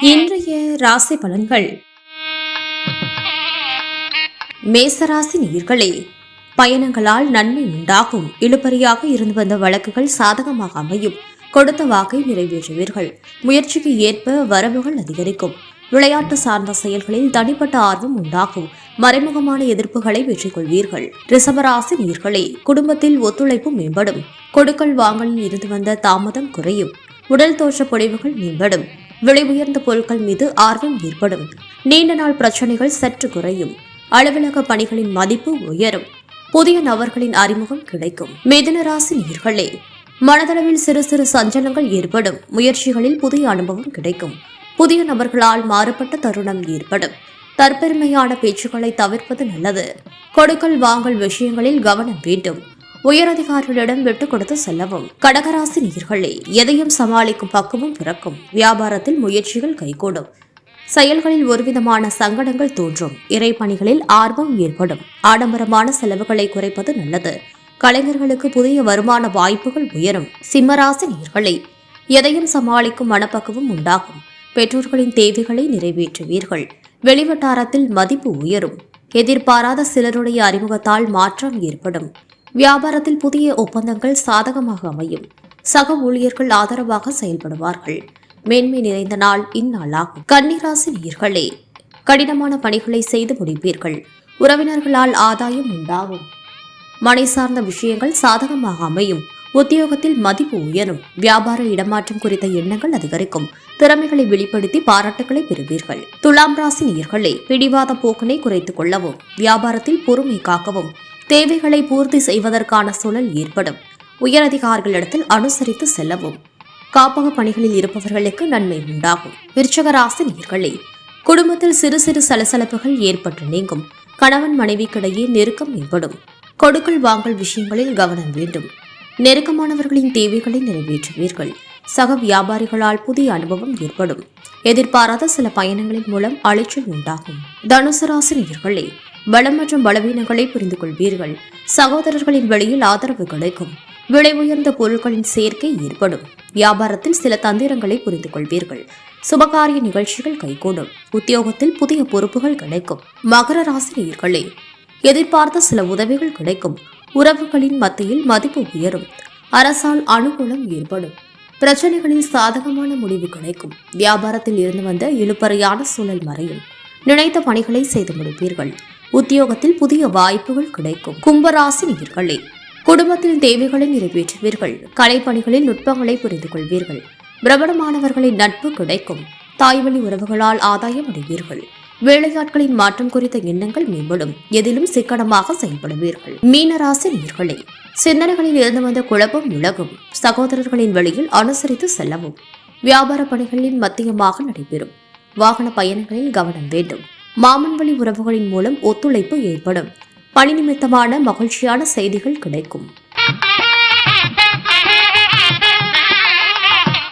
இன்றைய ராசி பலன்கள். மேசராசி நீர்களே பயணங்களால் நன்மை உண்டாகும். இழுபறியாக இருந்து வந்த வழக்குகள் சாதகமாக அமையும். கொடுத்த வாக்கை நிறைவேற்றுவீர்கள். முயற்சிக்கு ஏற்ப வரவுகள் அதிகரிக்கும். விளையாட்டு சார்ந்த செயல்களில் தனிப்பட்ட ஆர்வம் உண்டாகும். மறைமுகமான எதிர்ப்புகளை வெற்றி கொள்வீர்கள் ரிசபராசி நீர்களே குடும்பத்தில் ஒத்துழைப்பு மேம்படும். கொடுக்கல் வாங்கலில் இருந்து வந்த தாமதம் குறையும். உடல் தோற்ற பொழிவுகள் மேம்படும். விலை உயர்ந்த பொருட்கள் மீது ஆர்வம் ஏற்படும். நீண்ட நாள் பிரச்சனைகள் சற்று குறையும். அலுவலக பணிகளின் மதிப்பு உயரும். புதிய நபர்களின் அறிமுகம் கிடைக்கும். மிதனராசி நீர்களே மனதளவில் சிறு சிறு சஞ்சலங்கள் ஏற்படும். முயற்சிகளில் புதிய அனுபவம் கிடைக்கும். புதிய நபர்களால் மாறுபட்ட தருணம் ஏற்படும். தற்பெருமையான பேச்சுக்களை தவிர்ப்பது நல்லது. கொடுக்கல் வாங்கல் விஷயங்களில் கவனம் வேண்டும். உயரதிகாரிகளிடம் விட்டுக் கொடுத்து செல்லவும். கடகராசி நேர்களே எதையும் சமாளிக்கும் பக்குவம் பிறக்கும். வியாபாரத்தில் முயற்சிகள் கைகூடும். செயல்களில் ஒருவிதமான சங்கடங்கள் தோன்றும். இறைப்பணிகளில் ஆர்வம் ஏற்படும். ஆடம்பரமான செலவுகளை குறைப்பது நல்லது. கலைஞர்களுக்கு புதிய வருமான வாய்ப்புகள் உயரும். சிம்மராசி நேர்களே எதையும் சமாளிக்கும் மனப்பக்குவம் உண்டாகும். பெற்றோர்களின் தேவைகளை நிறைவேற்றுவீர்கள். வெளிவட்டாரத்தில் மதிப்பு உயரும். எதிர்பாராத சிலருடைய அறிமுகத்தால் மாற்றம் ஏற்படும். வியாபாரத்தில் புதிய ஒப்பந்தங்கள் சாதகமாக அமையும். சக ஊழியர்கள் ஆதரவாக செயல்படுவார்கள். மேன்மை நிறைந்த நாள் இந்நாளாகும். கன்னிராசி நீர்களே கடினமான பணிகளை செய்து முடிப்பீர்கள். உறவினர்களால் ஆதாயம் உண்டாகும். மனை சார்ந்த விஷயங்கள் சாதகமாக அமையும். உத்தியோகத்தில் மதிப்பு உயரும். வியாபார இடமாற்றம் குறித்த எண்ணங்கள் அதிகரிக்கும். திறமைகளை வெளிப்படுத்தி பாராட்டுகளை பெறுவீர்கள். துலாம் ராசி நீர்களே பிடிவாத போக்கினை குறைத்துக் கொள்ளவும் வியாபாரத்தில் பொறுமை காக்கவும் தேவைகளை பூர்த்தி செய்வதற்கான சூழல் ஏற்படும். உயரதிகாரிகளிடத்தில் அனுசரித்து செல்லவும். காப்பக பணிகளில் இருப்பவர்களுக்கு நன்மை உண்டாகும். விருச்சகராசி நீர்களே குடும்பத்தில் சிறு சிறு சலசலப்புகள் ஏற்பட்டு நீங்கும். கணவன் மனைவிக்கிடையே நெருக்கம் மேம்படும் கொடுக்கல் வாங்கல் விஷயங்களில் கவனம் வேண்டும். நெருக்கமானவர்களின் தேவைகளை நிறைவேற்றுவீர்கள். சக வியாபாரிகளால் புதிய அனுபவம் ஏற்படும். எதிர்பாராத சில பயணங்களின் மூலம் அலைச்சல் உண்டாகும். தனுசு ராசி பலம் மற்றும் பலவீனங்களை புரிந்து கொள்வீர்கள் சகோதரர்களின் வழியில் ஆதரவு கிடைக்கும். விலை உயர்ந்த பொருட்களின் சேர்க்கை ஏற்படும். வியாபாரத்தில் சில தந்திரங்களை புரிந்து கொள்வீர்கள் சுபகாரிய நிகழ்ச்சிகள் கைகூடும். உத்தியோகத்தில் புதிய பொறுப்புகள் கிடைக்கும். மகர ராசினியர்களே எதிர்பார்த்த சில உதவிகள் கிடைக்கும். உறவுகளின் மத்தியில் மதிப்பு உயரும். அரசால் அனுகூலம் ஏற்படும். பிரச்சனைகளில் சாதகமான முடிவு கிடைக்கும். வியாபாரத்தில் இருந்து வந்த இழுப்பறையான சூழல் மறையும். நினைத்த பணிகளை செய்து முடிப்பீர்கள். உத்தியோகத்தில் புதிய வாய்ப்புகள் கிடைக்கும். கும்பராசி நீர்களே குடும்பத்தில் தேவைகளை நிறைவேற்றுவீர்கள். கலைப்பணிகளில் நுட்பங்களை புரிந்து கொள்வீர்கள் பிரபலமானவர்களின் நட்பு கிடைக்கும். தாய்வழி உறவுகளால் ஆதாயம் அடைவீர்கள். வேலையாட்களின் மாற்றம் குறித்த எண்ணங்கள் மேம்படும். எதிலும் சிக்கனமாக செயல்படுவீர்கள். மீனராசி நீர்களே சிந்தனைகளில் இருந்து வந்த குழப்பம் விலகும். சகோதரர்களின் வழியில் அனுசரித்து செல்லவும். வியாபார பணிகளின் மத்தியமாக நடைபெறும். வாகன பயணங்களில் கவனம் வேண்டும். மாமன்வழி உறவுகளின் மூலம் ஒத்துழைப்பு ஏற்படும். பணி நிமித்தமான மகிழ்ச்சியான செய்திகள் கிடைக்கும்.